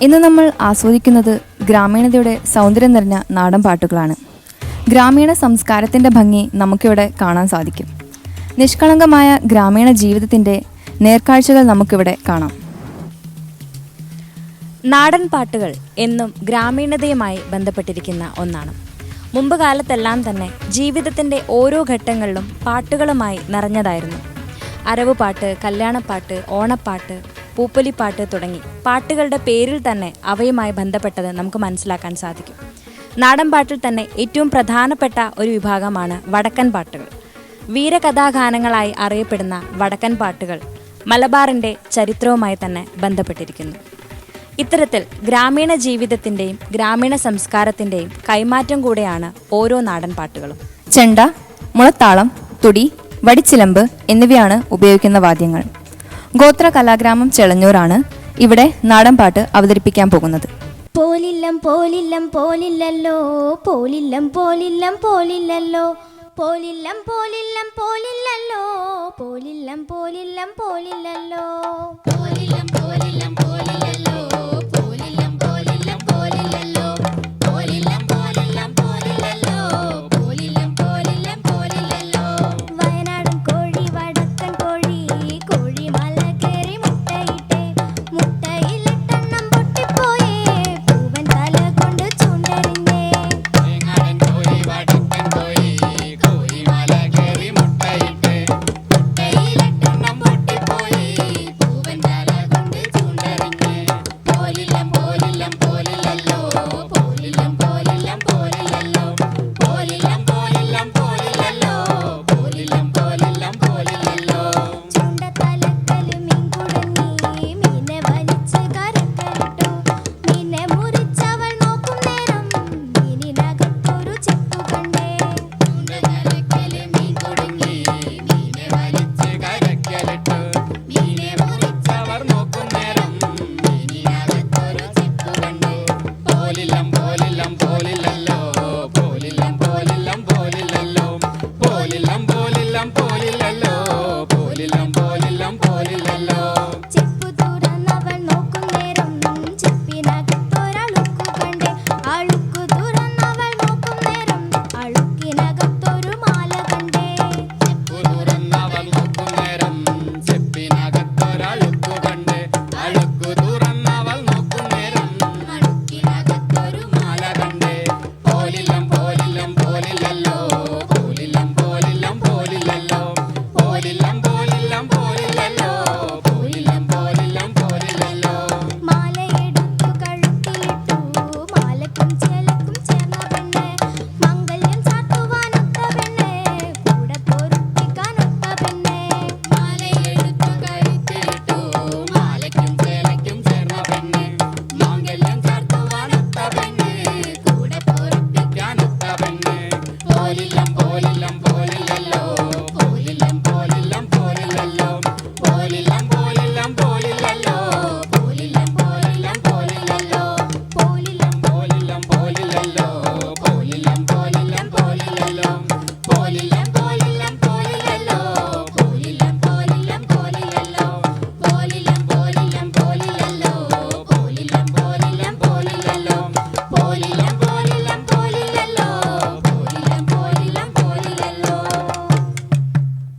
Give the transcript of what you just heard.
ഇന്ന് നമ്മൾ ആസ്വദിക്കുന്നത് ഗ്രാമീണതയുടെ സൗന്ദര്യം നിറഞ്ഞ നാടൻ പാട്ടുകളാണ്. ഗ്രാമീണ സംസ്കാരത്തിന്റെ ഭംഗി നമുക്കിവിടെ കാണാൻ സാധിക്കും. നിഷ്കളങ്കമായ ഗ്രാമീണ ജീവിതത്തിന്റെ നേർക്കാഴ്ചകൾ നമുക്കിവിടെ കാണാം. നാടൻ പാട്ടുകൾ എന്നും ഗ്രാമീണതയുമായി ബന്ധപ്പെട്ടിരിക്കുന്ന ഒന്നാണ്. മുമ്പ് കാലത്തെല്ലാം തന്നെ ജീവിതത്തിന്റെ ഓരോ ഘട്ടങ്ങളിലും പാട്ടുകളുമായി നിറഞ്ഞതായിരുന്നു. അരവ് പാട്ട് കല്യാണപ്പാട്ട് ഓണപ്പാട്ട് പൂപ്പൊലിപ്പാട്ട് തുടങ്ങി. പാട്ടുകളുടെ പേരിൽ തന്നെ അവയുമായി ബന്ധപ്പെട്ടത് നമുക്ക് മനസ്സിലാക്കാൻ സാധിക്കും. നാടൻ പാട്ടിൽ തന്നെ ഏറ്റവും പ്രധാനപ്പെട്ട ഒരു വിഭാഗമാണ് വടക്കൻ പാട്ടുകൾ. വീരകഥാഗാനങ്ങളായി അറിയപ്പെടുന്ന വടക്കൻ പാട്ടുകൾ മലബാറിന്റെ ചരിത്രവുമായി തന്നെ ബന്ധപ്പെട്ടിരിക്കുന്നു. ഇത്തരത്തിൽ ഗ്രാമീണ ജീവിതത്തിന്റെയും ഗ്രാമീണ സംസ്കാരത്തിന്റെയും കൈമാറ്റം കൂടെയാണ് ഓരോ നാടൻ പാട്ടുകളും. ചെണ്ട മുളത്താളം തുടി വടിച്ചിലമ്പ് എന്നിവയാണ് ഉപയോഗിക്കുന്ന വാദ്യങ്ങൾ. ഗോത്ര കലാഗ്രാമം ചെളഞ്ഞൂരാണ് ഇവിടെ നാടൻ പാട്ട് അവതരിപ്പിക്കാൻ പോകുന്നത്. പോലില്ലം പോലില്ലം പോലില്ലല്ലോ പോലില്ലം പോലില്ലം പോലില്ലല്ലോ പോലില്ലം പോലില്ലം പോലില്ലല്ലോ പോലില്ലം പോലില്ലം പോലില്ലല്ലോ. പോലില്ലം പോലില്ലം